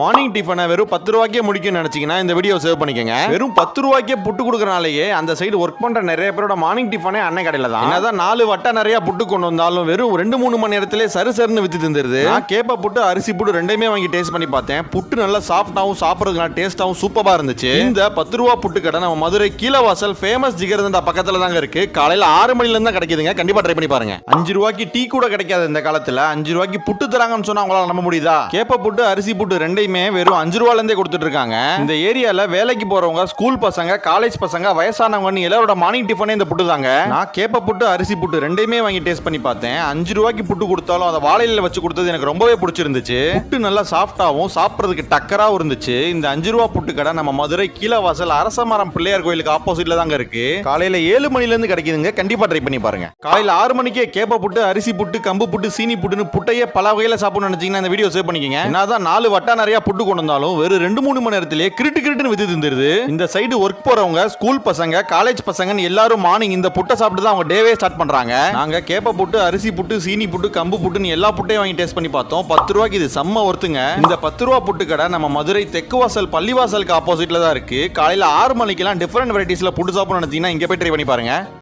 Morning டிஃபனை வெறும் பத்து ரூபாய்க்கே முடிக்கும்னு நினைச்சீங்கன்னா இந்த வீடியோ சேவ் பண்ணிக்கோங்க. வெறும் பத்து ரூபாய்க்கே புட்டு கொடுக்கறனாலேயே அந்த சைடு ஒர்க் பண்ற நிறைய பேரோட மார்னிங் டிஃபனே அன்னை கடையில தான். என்னதான் நாலு வட்டை நிறைய புட்டு கொண்டு வந்தாலும் வெறும் ரெண்டு மூணு மணி நேரத்திலே சரு சருன்னு வித்து தந்துருது நான் கேப்ப புட்டு அரிசி புட்டு ரெண்டையுமே வாங்கி டேஸ்ட் பண்ணி பார்த்தேன். புட்டு நல்லா சாஃப்டாவும் சாப்பிட்றதுக்கு நல்லா டேஸ்டாவும் சூப்பரா இருந்துச்சு. இந்த பத்து ரூபா புட்டு கடை நம்ம மதுரை கீழவாசல் ஃபேமஸ் ஜிகர்தண்டா பக்கத்துல தாங்க இருக்கு. காலையில ஆறு மணில இருந்து தான் கிடைக்குதுங்க. கண்டிப்பா ட்ரை பண்ணி பாருங்க. அஞ்சு ரூபாய்க்கு டீ கூட கிடைக்காது இந்த காலத்துல. அஞ்சு ரூபாய்க்கு புட்டு தராங்கன்னு சொன்னா உங்களால நம்ப முடியுதா? கேப்ப புட்டு அரிசி புட்டு ரெண்டையுமே வெறும் அஞ்சு ரூபாலேருந்தே கொடுத்துட்டு இருக்காங்க இந்த ஏரியால வேலைக்கு போறவங்க ஸ்கூல் பசங்க காலேஜ் பசங்க வயசானவங்க எல்லாரோட மார்னிங் டிஃபனே இந்த புட்டு தாங்க நான் கேப்ப புட்டு அரிசி புட்டு ரெண்டையுமே வாங்கி டேஸ்ட் பண்ணி பார்த்தேன். அஞ்சு ரூபாய்க்கு புட்டு கொடுத்தாலும் அதை வாழையில வச்சு கொடுத்தது எனக்கு ரொம்பவே பிடிச்சிருந்துச்சு. புட்டு நல்லா சாஃப்டாகவும் சாப்பிட்றதுக்கு டக்கராவும் இருந்துச்சு. இந்த அஞ்சு ரூபா புட்டு கடை நம்ம மதுரை கீழவாசல் அரசமரம் பிள்ளையார் கோயிலுக்கு ஆப்போசிட்ல தாங்க இருக்கு. காலையில ஏழு மணில இருந்து கிடைக்குதுங்க. கண்டிப்பா ட்ரை பண்ணி பாருங்க. காலையில ஆறு மணிக்கே கேப்ப புட்டு அரிசி புட்டு கம்பு புட்டு சீனி புட்டுன்னு புட்டையே பல வகையில சாப்பிடணும்னு நினைச்சீங்கன்னா இந்த வீடியோ சேவ் பண்ணிக்கங்க. என்னதான் நாலு வட்டா நிறைய புட்டு கொண்டு வந்தாலும் வெறும் ரெண்டு மூணு மணி நேரத்திலேயே கிரிட்டு கிரிட்டுன்னு வித்து தந்துருது இந்த சைடு ஒர்க் போறவங்க ஸ்கூல் பசங்க காலேஜ் பசங்கன்னு எல்லாரும் மார்னிங் இந்த புட்டை சாப்பிட்டு தான் அவங்க டேவே ஸ்டார்ட் பண்றாங்க. நாங்க கேப்ப புட்டு அரிசி புட்டு சீனி புட்டு கம்பு புட்டுன்னு எல்லா புட்டையும் வாங்கி டேஸ்ட் பண்ணி பார்த்தோம். பத்து ரூபாய்க்கு இது செம்ம ஒருத்துங்க இந்த பத்து ரூபா புட்டு கடை நம்ம மதுரை தெற்கு வாசல் பள்ளிவாசலுக்கு ஆப்போசிட்ல தான் இருக்கு. காலையில ஆறு மணிக்கெல்லாம் டிஃபரெண்ட் வெரைட்டிஸ்ல புட்டு சாப்பிடணும் நினைச்சீங்கன்னா இங்கே போய் ட்ரை பண்ணி பாருங்க.